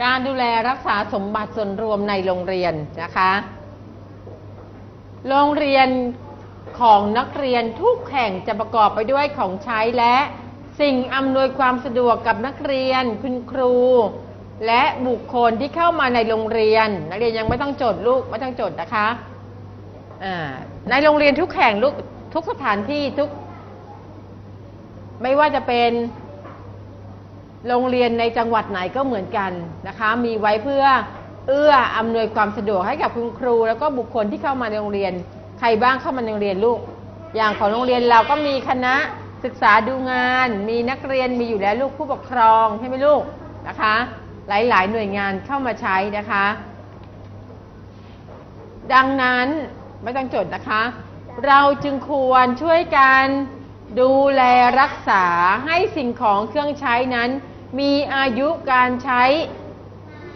การดูแลรักษาสมบัติส่วนรวมในโรงเรียนนะคะ โรงเรียนของนักเรียนทุกแห่งจะประกอบไปด้วยของใช้และสิ่งอำนวยความสะดวกกับนักเรียนคุณครู และบุคคลที่เข้ามาในโรงเรียน นักเรียนยังไม่ต้องจดลูกไม่ต้องจดนะคะในโรงเรียนทุกแห่งลูกทุกสถานที่ทุก ไม่ว่าจะเป็น โรงเรียนในจังหวัดไหนก็เหมือนกันนะคะ มีไว้เพื่อเอื้ออำนวยความสะดวกให้กับคุณครู แล้วก็บุคคลที่เข้ามาในโรงเรียน ใครบ้างเข้ามาในโรงเรียนลูก อย่างของโรงเรียนเราก็มีคณะศึกษาดูงาน มีนักเรียนมีอยู่แล้วลูกผู้ปกครองใช่ไหมลูกนะคะ หลายๆ หน่วยงานเข้ามาใช้นะคะ ดังนั้นไม่ต้องจดนะคะ เราจึงควรช่วยกันดูแลรักษาให้สิ่งของเครื่องใช้นั้น มีอายุการใช้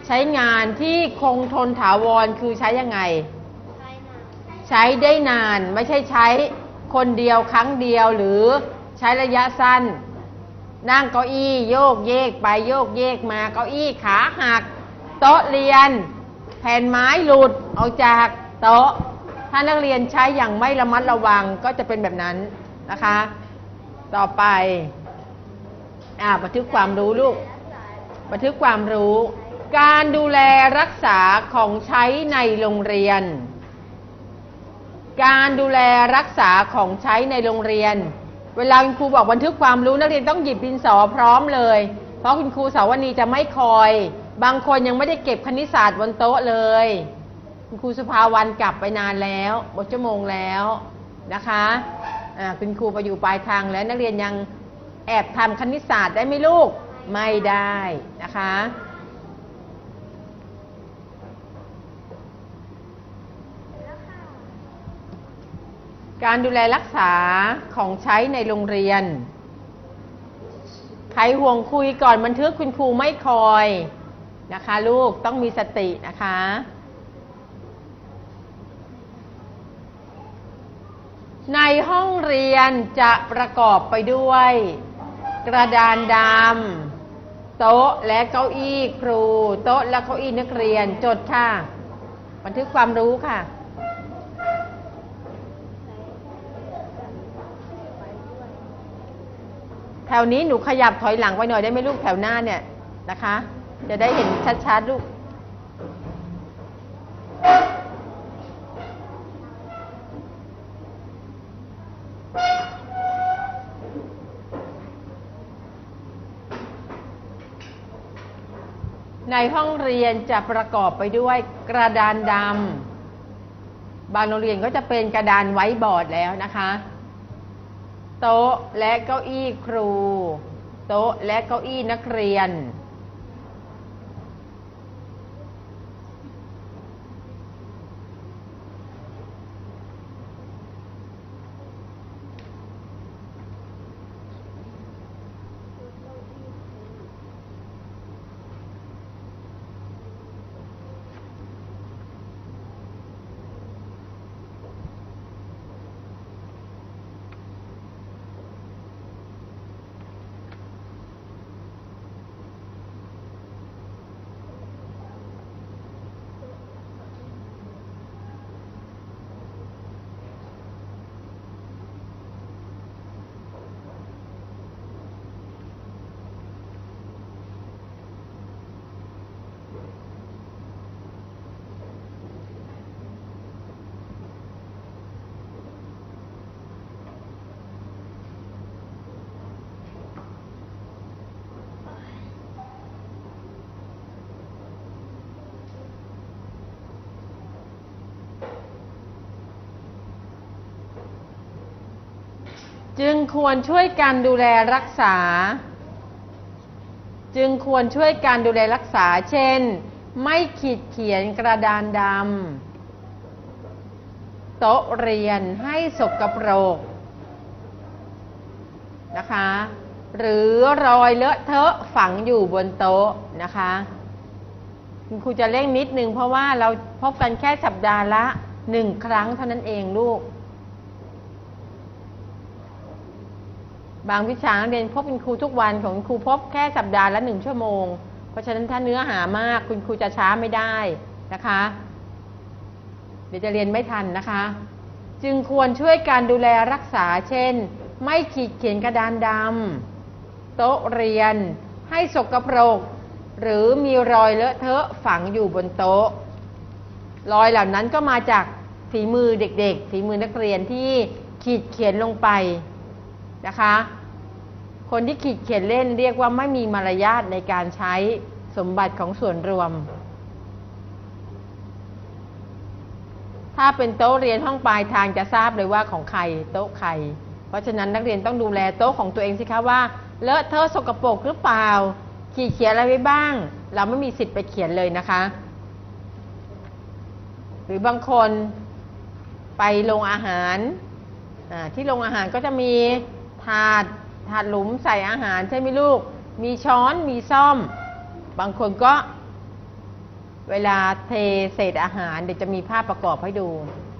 ใช้งานที่คงทนถาวรคือใช้ยังไง ใช้ได้นานไม่ใช่ใช้คนเดียวครั้งเดียวหรือใช้ระยะสั้น นั่งเก้าอี้โยกเยกไปโยกเยกมาเก้าอี้ขาหัก โต๊ะเรียน แผ่นไม้หลุดออกจากโต๊ะ ถ้านักเรียนใช้อย่างไม่ระมัดระวังก็จะเป็นแบบนั้นนะคะ ต่อไป อ่าบันทึกความรู้ลูก บันทึกความรู้ การดูแลรักษาของใช้ในโรงเรียน การดูแลรักษาของใช้ในโรงเรียน เวลาคุณครูบอกบันทึกความรู้นักเรียนต้องหยิบดินสอพร้อมเลย เพราะคุณครูสาวนีจะไม่คอย บางคนยังไม่ได้เก็บคณิตศาสตร์บนโต๊ะเลย คุณครูสุภาวันกลับไปนานแล้วหมดชั่วโมงแล้วนะคะ อ่าคุณครูไปอยู่ปลายทางแล้วนักเรียนยัง แอบทำคณิตศาสตร์ได้ไหมลูก ไม่ได้นะคะ การดูแลรักษาของใช้ในโรงเรียน ใครห่วงคุยก่อนบันทึกคุณครูไม่คอยนะคะ ลูกต้องมีสตินะคะในห้องเรียนจะประกอบไปด้วย กระดานดำโต๊ะและเก้าอี้ครู โต๊ะและเก้าอี้นักเรียนจดค่ะ บันทึกความรู้ค่ะแถวนี้หนูขยับถอยหลังไปหน่อยได้ไหมลูกแถวหน้าเนี่ยนะคะ จะได้เห็นชัดๆลูก ในห้องเรียนจะประกอบไปด้วยกระดานดำบางโรงเรียนก็จะเป็นกระดานไว้บอร์ดแล้วนะคะ โต๊ะและเก้าอี้ครู โต๊ะและเก้าอี้นักเรียน จึงควรช่วยกันดูแลรักษา จึงควรช่วยการดูแลรักษา เช่น ไม่ขีดเขียนกระดานดำโต๊ะเรียนให้สกปรกนะคะ หรือรอยเลอะเทอะฝังอยู่บนโต๊ะนะคะคุณครูจะเร่งนิดนึงเพราะว่าเราพบกันแค่สัปดาห์ละหนึ่งครั้งเท่านั้นเองลูก บางวิชานักเรียนพบเป็นครูทุกวันของครูพบแค่สัปดาห์ละหนึ่งชั่วโมง เพราะฉะนั้นถ้าเนื้อหามากคุณครูจะช้าไม่ได้นะคะ เดี๋ยวจะเรียนไม่ทันนะคะ จึงควรช่วยการดูแลรักษาเช่น ไม่ขีดเขียนกระดานดำโต๊ะเรียน ให้สกปรก หรือมีรอยเลอะเทอะฝังอยู่บนโต๊ะ รอยเหล่านั้นก็มาจากฝีมือเด็กๆ ฝีมือนักเรียนที่ขีดเขียนลงไป นะคะ คนที่ขีดเขียนเล่นเรียกว่าไม่มีมารยาทในการใช้สมบัติของส่วนรวม ถ้าเป็นโต๊ะเรียนห้องปลายทางจะทราบเลยว่าของใครโต๊ะใคร เพราะฉะนั้นนักเรียนต้องดูแลโต๊ะของตัวเองสิคะว่าเลอะเทอะสกปรกหรือเปล่า ขีดเขียนอะไรไว้บ้าง เราไม่มีสิทธิ์ไปเขียนเลยนะคะ หรือบางคนไปโรงอาหารที่โรงอาหารก็จะมี ถาดถาดหลุมใส่อาหารใช่ไหมลูก มีช้อนมีซ่อม บางคนก็เวลาเทเศษอาหารเดี๋ยวจะมีภาพประกอบให้ดู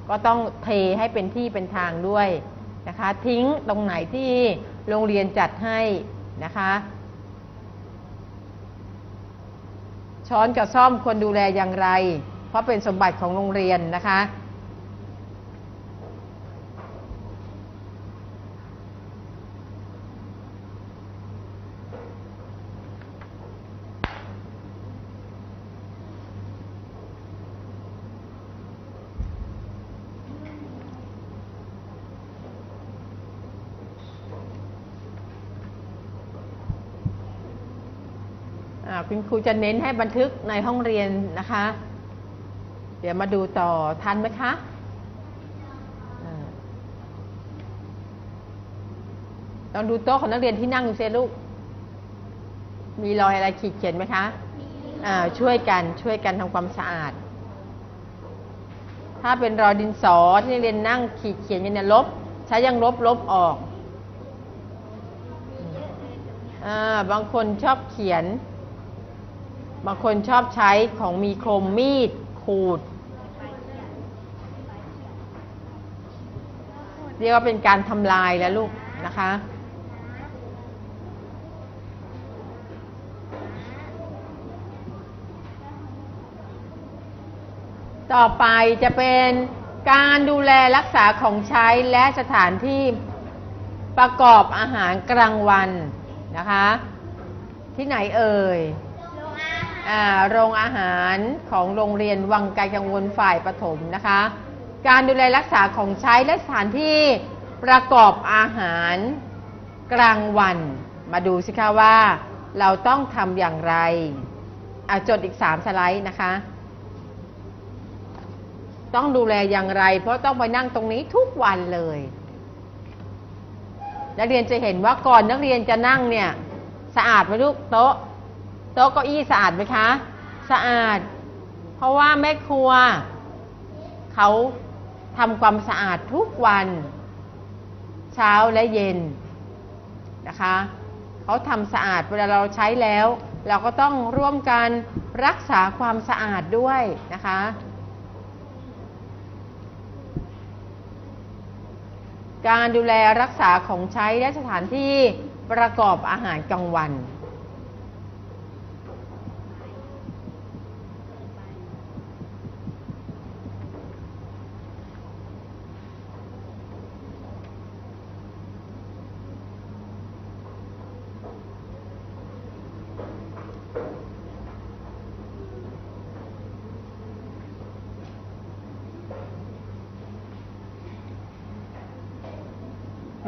ก็ต้องเทให้เป็นที่เป็นทางด้วยนะคะ ทิ้งตรงไหนที่โรงเรียนจัดให้นะคะ ช้อนกับซ่อมควรดูแลอย่างไร เพราะเป็นสมบัติของโรงเรียนนะคะ คุณครูจะเน้นให้บันทึกในห้องเรียนนะคะ เดี๋ยวมาดูต่อทันไหมคะลองดูโต๊ะของนักเรียนที่นั่งดูเซลูก มีรอยอะไรขีดเขียนไหมคะช่วยกันช่วยกันทำความสะอาด ถ้าเป็นรอยดินสอที่นักเรียนนั่งขีดเขียนกันเนี่ยลบ ใช้ยังลบลบออกอบางคนชอบเขียน บางคนชอบใช้ของมีคมมีด ขูด เรียกว่าเป็นการทำลายแล้วลูกนะคะ ต่อไปจะเป็นการดูแลรักษาของใช้และสถานที่ประกอบอาหารกลางวันนะคะ ที่ไหนเอ่ย โรงอาหารของโรงเรียนวังไกลกังวลฝ่ายปฐมนะคะ การดูแลรักษาของใช้และสถานที่ประกอบอาหารกลางวัน มาดูสิคะว่าเราต้องทำอย่างไรอะจดอีกสามสไลด์นะคะ ต้องดูแลอย่างไร เพราะต้องไปนั่งตรงนี้ทุกวันเลย นักเรียนจะเห็นว่าก่อนนักเรียนจะนั่งเนี่ย สะอาดไหมลูกโต๊ะ โต๊ะเก้าอี้สะอาดไหมคะ สะอาด เพราะว่าแม่ครัว เขาทำความสะอาดทุกวัน เช้าและเย็นนะคะเขาทำสะอาดเวลาเราใช้แล้ว เราก็ต้องร่วมกันรักษาความสะอาดด้วยนะคะการดูแลรักษาของใช้และสถานที่ประกอบอาหารกลางวัน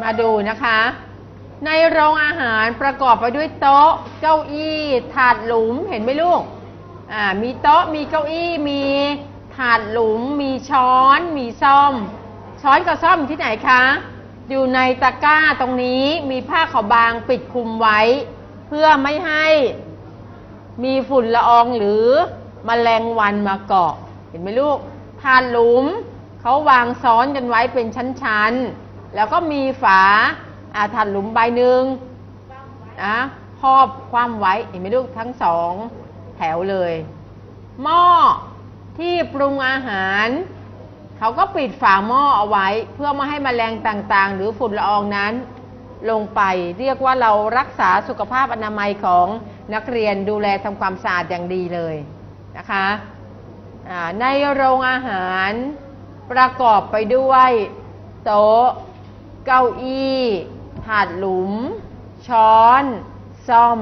มาดูนะคะ ในโรงอาหารประกอบไปด้วยโต๊ะ เก้าอี้ถาดหลุมเห็นไหมลูกอ่ามีโต๊ะมีเก้าอี้มีถาดหลุม มีช้อน มีซ่อม ช้อนกับซ่อมอยู่ที่ไหนคะ อยู่ในตะกร้าตรงนี้มีผ้าขาวบางปิดคลุมไว้ เพื่อไม่ให้มีฝุ่นละอองหรือมแมลงวันมาเกาะ เห็นไหมลูกถาดหลุมเขาวางซ้อนกันไว้เป็นชั้นๆ แล้วก็มีฝาถัดหลุมใบหนึ่งนะครอบความไว้เห็นไหมลูกทั้งสองแถวเลย หม้อที่ปรุงอาหาร เขาก็ปิดฝาหม้อเอาไว้ เพื่อไม่ให้มแมลงต่างๆ หรือฝุ่นละอองนั้น ลงไปเรียกว่าเรารักษาสุขภาพอนามัยของนักเรียนดูแลทำความสะอาดอย่างดีเลยนะคะในโรงอาหารประกอบไปด้วยโต๊ะ เก้าอี้ หาดหลุม ช้อน ซ่อม